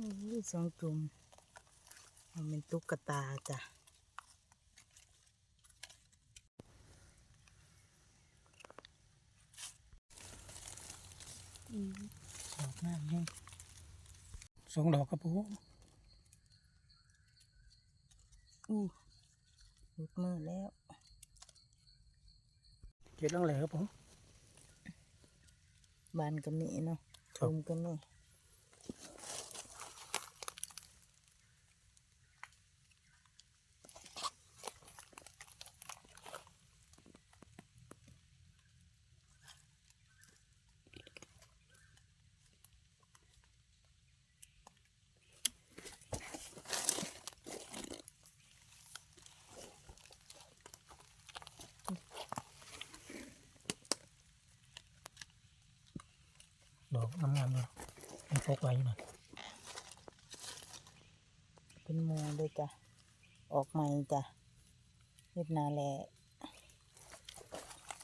อุ้ยสองจุ่มมันเป็นตุ๊กตาจ้ะอืมดอกงามแฮงสองดอกครับผมอู้หลุดมือแล้วเก็บลังแหล่ครับผมบานก็มีเนาะครับจุ่มก็มีด อกงามๆเลยมันพกไว้อยู่หน่อยเป็นหมูเลยจ้ะ ออกใหม่จ้ะเรียบนาแล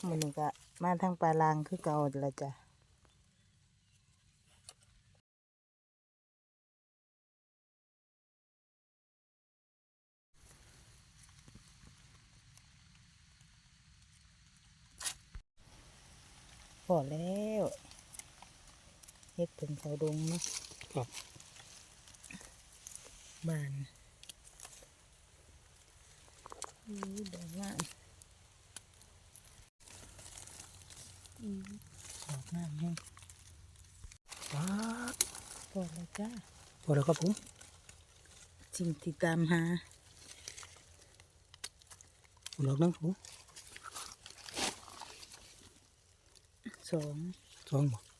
มันนี่ก็มาทางปลาลางคือเก่าละจ้ะ พอแล้ว เฮ็ดถึงเขาดงเนาะครับบานอู้ดอกงามอืมดอกงามแฮงว้าพอแล้วจ้าพอแล้วครับผมสิ่งที่ตามหาดอกนึงครับผมสองสองบ่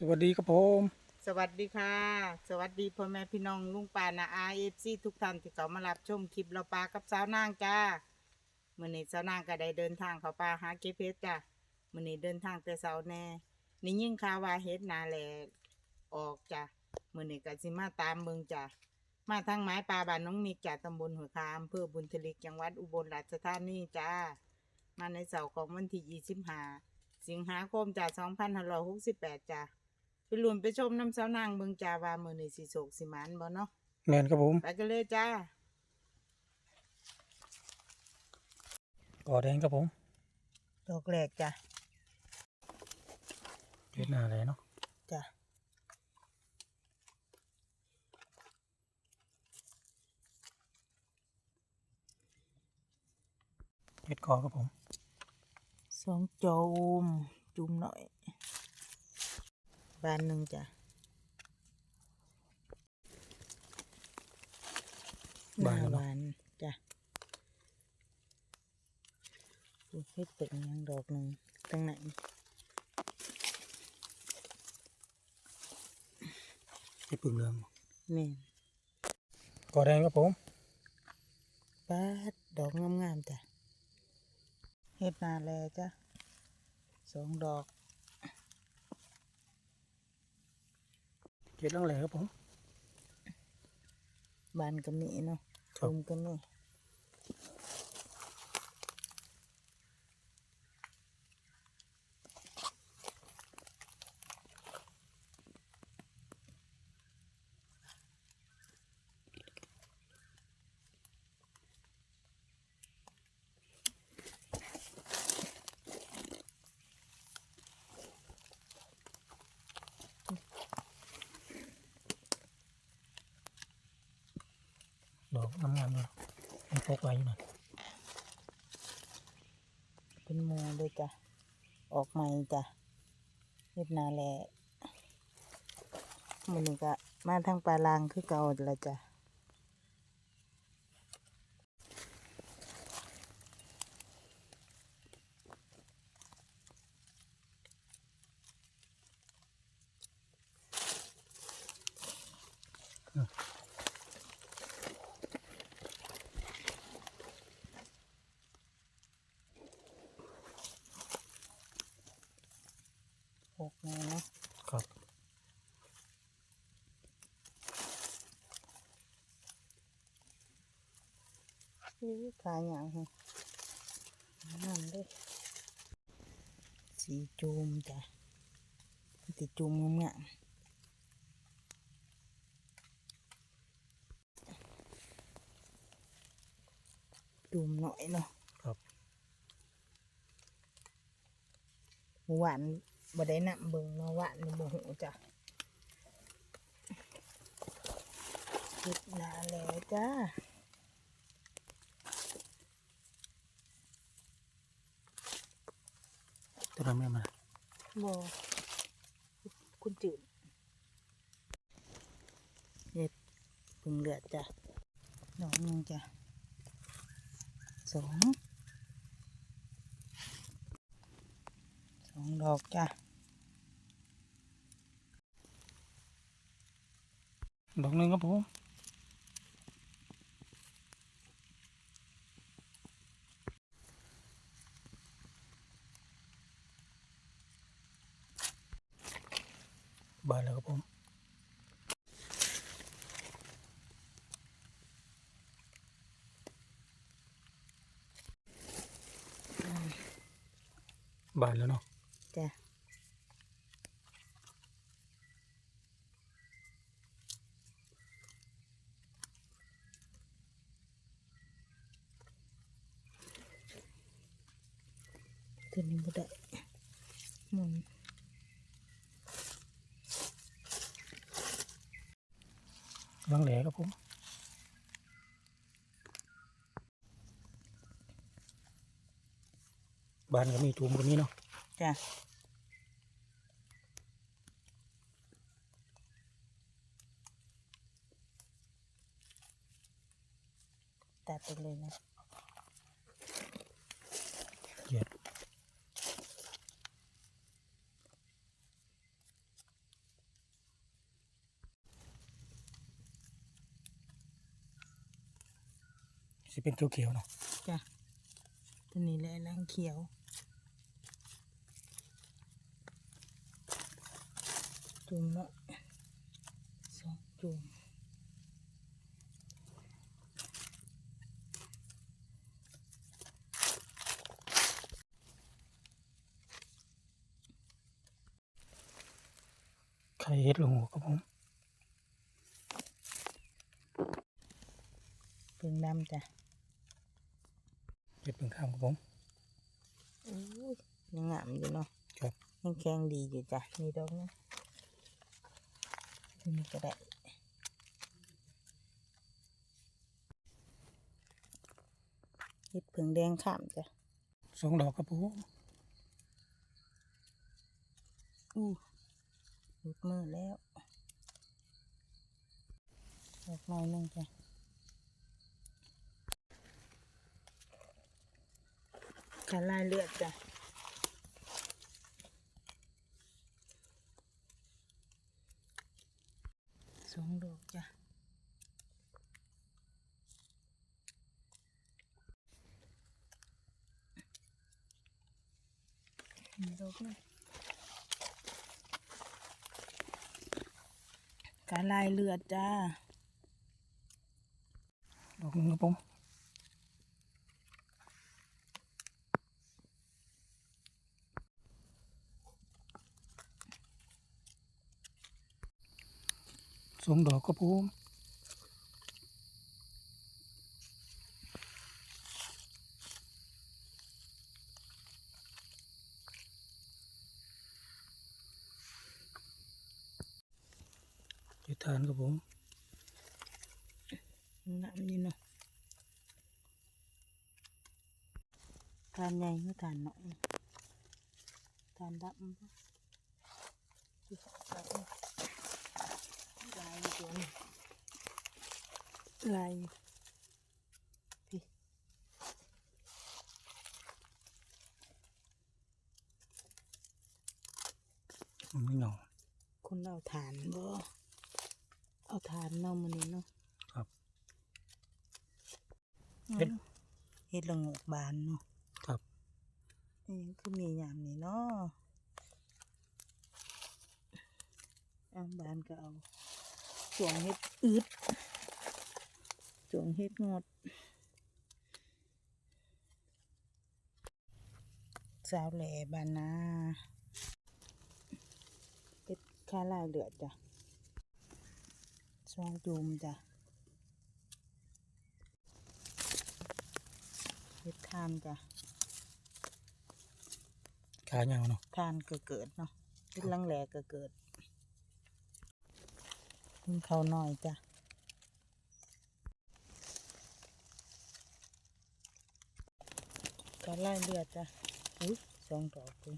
สวัสดีครับผมสวัสดีค่ะ สวัสดีพ่อแม่พี่น้องลุงป่านาอาเอฟซีทุกท่านที่เขามารับชมคลิปเราปลากับสาวนางจ้ามื่อนี้สาวนางก็ได้เดินทางเขาป่าหาเก็บเพชจ้ามื่อนี้เดินทางแต่เสาแน่นี่ยิ่งข่าวาเฮ็ดนาแหลออกจ้ามื่อนี้ก็สิมาตามเมืองจ้ามาทางไม้ปลาบ้านน้องมิกจ้าตำบลหัวคามอำเภอบุญทลิกจังหวัดอุบลราชธานีจ้ามาในเสาร์ของวันที่ยี่สิบห้าสิงหาคมจ้าสองพันห้าร้อยหกสิบแปดจ้า ไปหลุนไปชมน้ำสาวนางเบิงจาว่ามือนี่สิโศกสิหมันบ่เนาะแมนครับผม ไปกันเลยจ้า ก่อแดงครับผมดอกแรกจ้ะเก็บหน้าเลยเนาะจ้ะเก็บคอครับผม สองโจมจุ่มหน่อย บานหนึ่งจ้ะหบาน้านแล้วเนาะบานจ้ะดูเฮ็ดเป็นยังดอกหนึ่งตั้งไหนเก็บปึงเรืองแม่นก่อแดงครับผมปาดดอกงามๆจ้ะเฮ็ดนาแลจ้ะสองดอก เก็บลังแหล่ครับผมบานก็มีเนาะครับตุมก็มีด อกงามๆเลยมันพกไว้อยู่หน่อยเป็นหมูเลยจ้ะ ออกใหม่จ้ะเรียบนาแลมันนี่ก็มาทางปลาลางคือเก่าละจ้ะ หกเลนาะครับนี่ขาหยางค่ะน้ำด้วยสีจูมจ้ะติจูมงามจูมหน่อยเนาะครับหวาน บ่ได้นำเบิ่งเนาะหวานนี่บ่หูจ้ะเฮ็ดหนาแล้วจ้าตัวนั้นไม่มาบ่คุณจืดเฮ็ดเพึ่งเลือดจ้ะดอกหนึงจ้ะสอง องดอกจ้ะดอกหนึ่งครับผมบานแล้วครับผมบานแล้วเนาะจ้ะ ตัวนี้บ่ได้หมุนกำลังแหลครับผมบานก็มีตูมก็มีเนาะจ้ะตัดไปเลยนะ เหยียด สิเป็นเขียวๆเนาะจ้ะตัวนี้แหละนางเขียวจุ่มเนาะสองจุ่มไข่เห็ดลงหัวครับผมเพิ่งดำจ้ะ เห็ดเปลืองข้ามครับผมอู้ยยังงามอยู่เนาะครับยังแข็งดีอยู่จ้ะนี่ดอกนะตัวนี้ก็ได้เห็ดเผิงแดงขามจ้ะสองดอกครับผมอู้หลุดมือแล้วดอกน้อยหนึงจ้ะ ขาลายเลือดจ้ะสองดอกจ้ะดอกเลยกาลายเลือดจ้าดอกนึงครับผม สองดอกครับผมเจ็ดทานครับผมน้ำนี่เนาะทานใหญ่ก็ทานหน่อยทานดำบ่ที่เขาใส่ลายอยู่ตัวนี้ ลายอยู่พี่มันไม่เหงาคุณเอาฐานบ่เอาฐานเนาะมันนี้เนาะครับเฮ็ดเฮ็ดละโงกบานเนาะครับอันนี้คือมีอย่างนี้เนาะเอาบานก็เอาสวงเฮ็ดอืด จวงเฮ็ดงดสาวแหล่บานาเฮ็ดค่าลายเหลือจ้ะซองจุมจ้ะเฮ็ดทานจ้ะขาเงาเนาะทานเกิดเกิดเนาะเฮ็ดลังแหล่ก็เกิดเพิ่เขาหน่อยจ้ะ ข้าลายเลือดจ้ะอุ้ยสองดอกเลย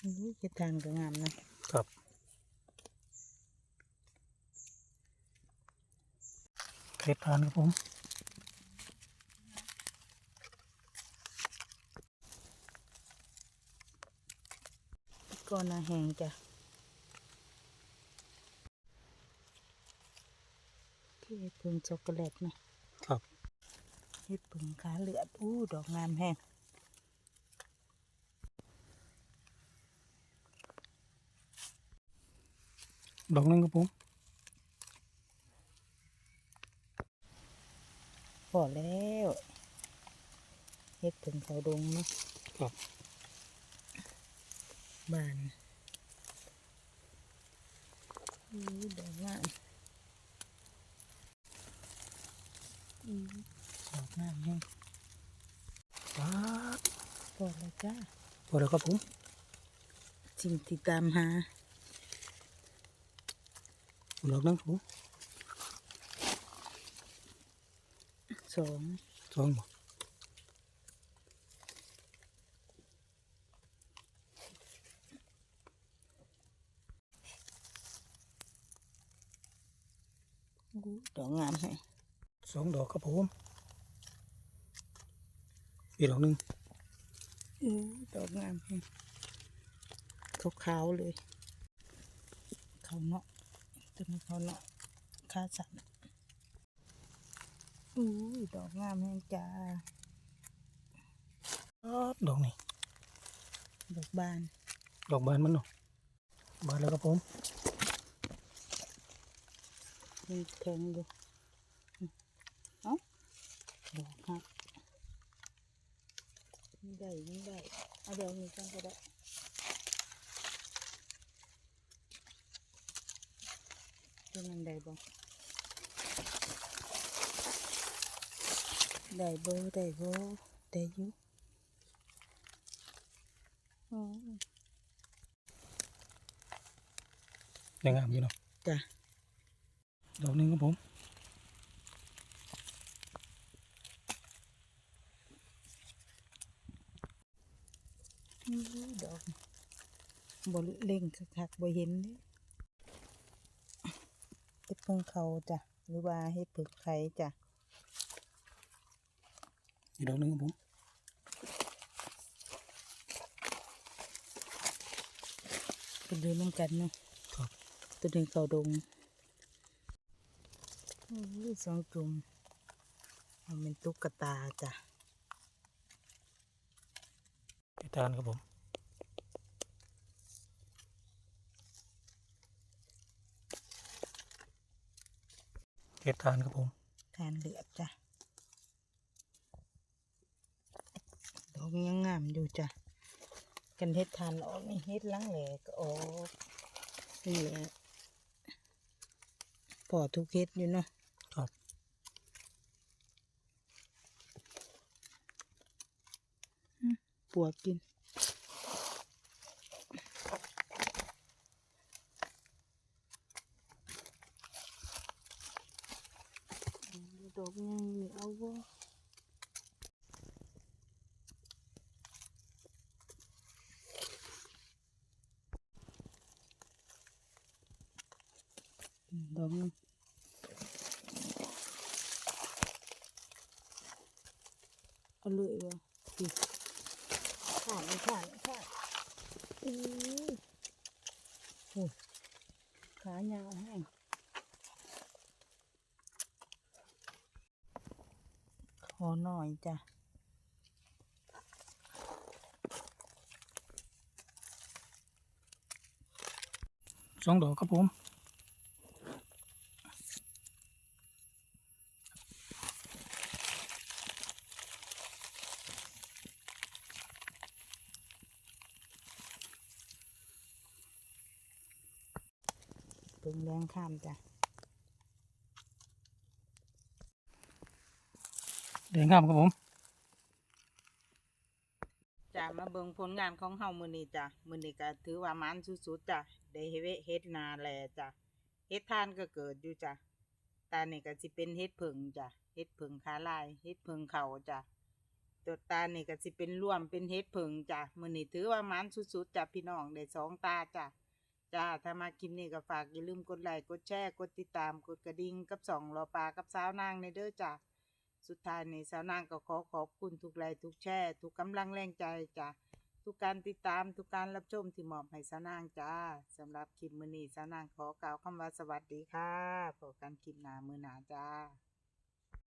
อุ้ยเฮ็ดทานก็งามนะครับเกล็ดทานครับผม ก็น่าแหงจ้ะที่เฮ็ดผึ่งช็อกโกแลตเนาะครับเฮ็ดผึ่งขาเลือดอู้ดอกงามแห้งดอกหนึงครับผมพอแล้วเฮ็ดผึ่งเขาดงเนาะครับ บานอู้ดอกงามอู้ดอกงามแห้งป๊าดพอแล้วจ้าพอแล้วครับผมสิ่งที่ตามหาดอกหนึงครับผมสองสองบ่ ดอกงามแห้งสองดอกครับผมอีกดอกหนึงอู้ดอกงามแฮงขาวๆเลย เขาเนาะตัวนี้เขาเนาะขาสั่นอู้ยดอกงามแฮงจ้าป๊าดดอกนี่ดอกบาน ดอกบานมันเนาะบานแล้วครับผม มีแข็งอยู่เอ้าดอกหักนี่ได้นี่ได้เอาเดี๋ยวนี้กันก็ได้ตัวนั้นได้บ่ได้บ่ได้บ่ได้อยู่อ๋อยังงามอยู่เนาะจ้ะ ดอกหนึงครับผมอื้อดอกบ่เล่งคักๆบ่เห็นเด้เฮ็ดเพิ่งเขาจ้ะหรือว่าเฮ็ดผึกไข่จ้ะอีกดอกหนึงครับผมไปดูน้ำกันเนาะครับตัวนี้เขาดง อู้ยสองจุ่มมันเป็นตุ๊กตาจ้ะเกล็ดทานครับผมเกล็ดทานครับผมทานเหลือบจ้ะดอกยังงามอยู่จ้ะกันเฮ็ดทานออกนี่เฮ็ดหลังแหลก็ออกนี่แหละ พอทุกเฮ็ดอยู่เนาะครับปวกกิน องเอยวะขาดเลขาดขาดอือโอ้ขายาวแห้งขอหน่อยจ้ะสองดอกครับผม เบิ่งแรงข้ามจ้ะแดงงามครับผมจ้ะมาเบิ่งผลงานของเฮามื้อนี้จ้ะมื้อนี้ก็ถือว่ามันสุดๆจ้ะได้เฮ็ดเฮ็ดนาแลจ้ะเฮ็ดทานก็เกิดอยู่จ้ะตานี่ก็สิเป็นเฮ็ดผึ่งจ้ะเฮ็ดผึ่งขาลายเฮ็ดผึ่งเขาจ้ะตัวตานี่ก็สิเป็นร่วมเป็นเฮ็ดผึ่งจ้ะมื้อนี้ถือว่ามันสุดๆจ้ะพี่น้องได้สองตาจ้ะ จ้า ถ้ามาคลิปนี้ก็ฝากอย่าลืมกดไลค์กดแชร์กดติดตามกดกระดิ่งกับสองรอปลากับสาวนางในเด้อจ้ะสุดท้ายนี้สาวนางก็ขอขอบคุณทุกไลค์ทุกแชร์ทุกกำลังแรงใจจ้ะทุกการติดตามทุกการรับชมที่มอบให้สาวนางจ้าสำหรับคลิปมือนี้สาวนางขอกล่าวคำว่าสวัสดีค่ะพบกันคลิปหน้ามือหนาจ้า